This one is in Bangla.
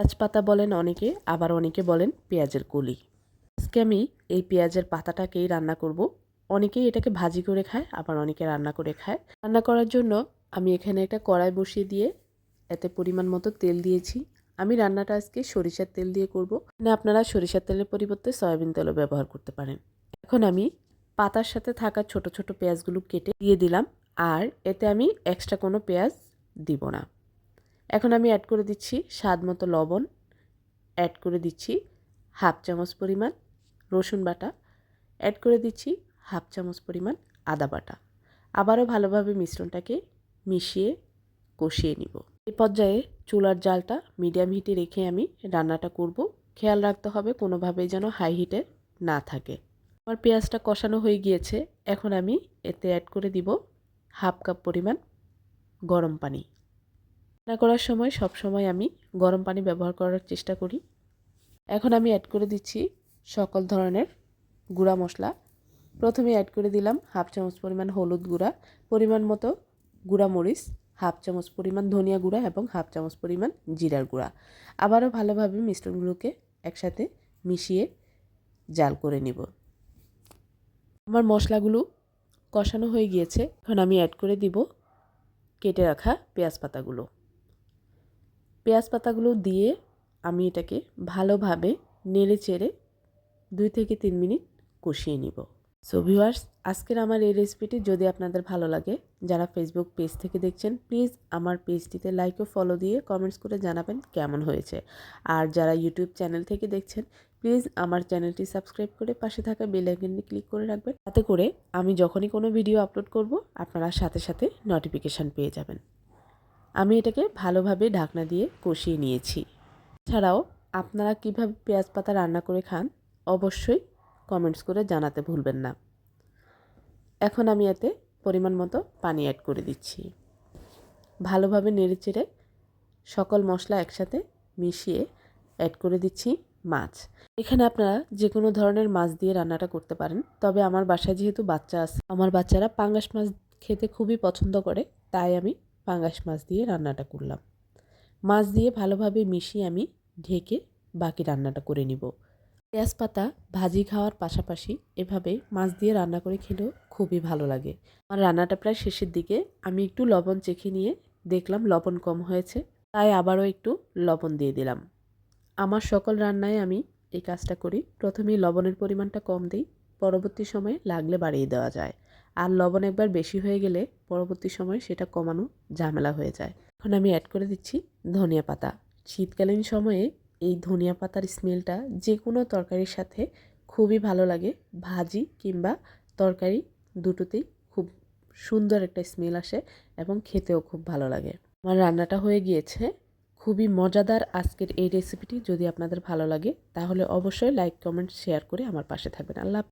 পেঁয়াজ পাতা বলেন অনেকে, আবার অনেকে বলেন পেঁয়াজের কলি। আজকে আমি এই পেঁয়াজের পাতাটাকেই রান্না করব। অনেকেই এটাকে ভাজি করে খায়, আবার অনেকে রান্না করে খায়। রান্না করার জন্য আমি এখানে একটা কড়াই বসিয়ে দিয়ে এতে পরিমাণ মতো তেল দিয়েছি। আমি রান্নাটা আজকে সরিষার তেল দিয়ে করব। না আপনারা সরিষার তেলের পরিবর্তে সয়াবিন তেলও ব্যবহার করতে পারেন। এখন আমি পাতার সাথে থাকা ছোট ছোট পেঁয়াজগুলো কেটে দিয়ে দিলাম। আর এতে আমি এক্সট্রা কোনো পেঁয়াজ দিব না। এখন আমি অ্যাড করে দিচ্ছি স্বাদ মতো লবণ অ্যাড করে দিচ্ছি হাফ চামচ পরিমাণ রসুন বাটা অ্যাড করে দিচ্ছি হাফ চামচ পরিমাণ আদা বাটা। আবারও ভালোভাবে মিশ্রণটাকে মিশিয়ে কষিয়ে নিব। এই পর্যায়ে চুলার জালটা মিডিয়াম হিটে রেখে আমি রান্নাটা করব। খেয়াল রাখতে হবে কোনোভাবেই যেন হাই হিটে না থাকে। আমার পেঁয়াজটা কষানো হয়ে গিয়েছে। এখন আমি এতে অ্যাড করে দিব হাফ কাপ পরিমাণ গরম পানি। রান্না করার সময় সব সময় আমি গরম পানি ব্যবহার করার চেষ্টা করি। এখন আমি অ্যাড করে দিচ্ছি সকল ধরনের গুঁড়া মশলা। প্রথমে অ্যাড করে দিলাম হাফ চামচ পরিমাণ হলুদ গুঁড়া, পরিমাণ মতো গুঁড়া মরিচ, হাফ চামচ পরিমাণ ধনিয়া গুঁড়া এবং হাফ চামচ পরিমাণ জিরার গুঁড়া। আবারও ভালোভাবে মিশ্রণগুলোকে একসাথে মিশিয়ে জাল করে নিব। আমার মশলাগুলো কষানো হয়ে গিয়েছে। এখন আমি অ্যাড করে দিব কেটে রাখা পেঁয়াজ পাতাগুলো। পেঁয়াজ পাতাগুলো দিয়ে আমি এটাকে ভালোভাবে নেড়ে চেড়ে দুই থেকে তিন মিনিট কষিয়ে নিব। সো ভিউয়ার্স আজকের আমার এই রেসিপিটি যদি আপনাদের ভালো লাগে, যারা ফেসবুক পেজ থেকে দেখছেন প্লিজ আমার পেজটিতে লাইক ও ফলো দিয়ে কমেন্টস করে জানাবেন কেমন হয়েছে। আর যারা ইউটিউব চ্যানেল থেকে দেখছেন প্লিজ আমার চ্যানেলটি সাবস্ক্রাইব করে পাশে থাকা বেল আইকনটি ক্লিক করে রাখবেন। তাতে করে আমি যখনই কোনো ভিডিও আপলোড করব, আপনারা সাথে সাথে নোটিফিকেশান পেয়ে যাবেন। আমি এটাকে ভালোভাবে ঢাকনা দিয়ে কষিয়ে নিয়েছি। ছাড়াও আপনারা কীভাবে পেঁয়াজ পাতা রান্না করে খান, অবশ্যই কমেন্টস করে জানাতে ভুলবেন না। এখন আমি এতে পরিমাণ মতো পানি অ্যাড করে দিচ্ছি। ভালোভাবে নেড়েচেড়ে সকল মশলা একসাথে মিশিয়ে অ্যাড করে দিচ্ছি মাছ। এখানে আপনারা যে কোনো ধরনের মাছ দিয়ে রান্নাটা করতে পারেন, তবে আমার বাসায় যেহেতু বাচ্চা আছে, আমার বাচ্চারা পাঙ্গাস মাছ খেতে খুবই পছন্দ করে, তাই আমি পাঙ্গাস মাছ দিয়ে রান্নাটা করলাম। মাছ দিয়ে ভালোভাবে মিশিয়ে আমি ঢেকে বাকি রান্নাটা করে নিব। পেঁয়াজ পাতা ভাজি খাওয়ার পাশাপাশি এভাবে মাছ দিয়ে রান্না করে খেলেও খুবই ভালো লাগে। আমার রান্নাটা প্রায় শেষের দিকে। আমি একটু লবণ চেখে নিয়ে দেখলাম লবণ কম হয়েছে, তাই আবারও একটু লবণ দিয়ে দিলাম। আমার সকল রান্নায় আমি এই কাজটা করি। প্রথমেই লবণের পরিমাণটা কম দিই, পরবর্তী সময়ে লাগলে বাড়িয়ে দেওয়া যায়। আর লবণ একবার বেশি হয়ে গেলে পরবর্তী সময়ে সেটা কমানো ঝামেলা হয়ে যায়। এখন আমি অ্যাড করে দিচ্ছি ধনিয়া পাতা। শীতকালীন সময়ে এই ধনিয়া পাতার স্মেলটা যে কোনো তরকারির সাথে খুবই ভালো লাগে। ভাজি কিংবা তরকারি দুটোতেই খুব সুন্দর একটা স্মেল আসে এবং খেতেও খুব ভালো লাগে। আমার রান্নাটা হয়ে গিয়েছে। খুবই মজাদার আজকের এই রেসিপিটি যদি আপনাদের ভালো লাগে তাহলে অবশ্যই লাইক কমেন্ট শেয়ার করে আমার পাশে থাকবেন। আল্লাহ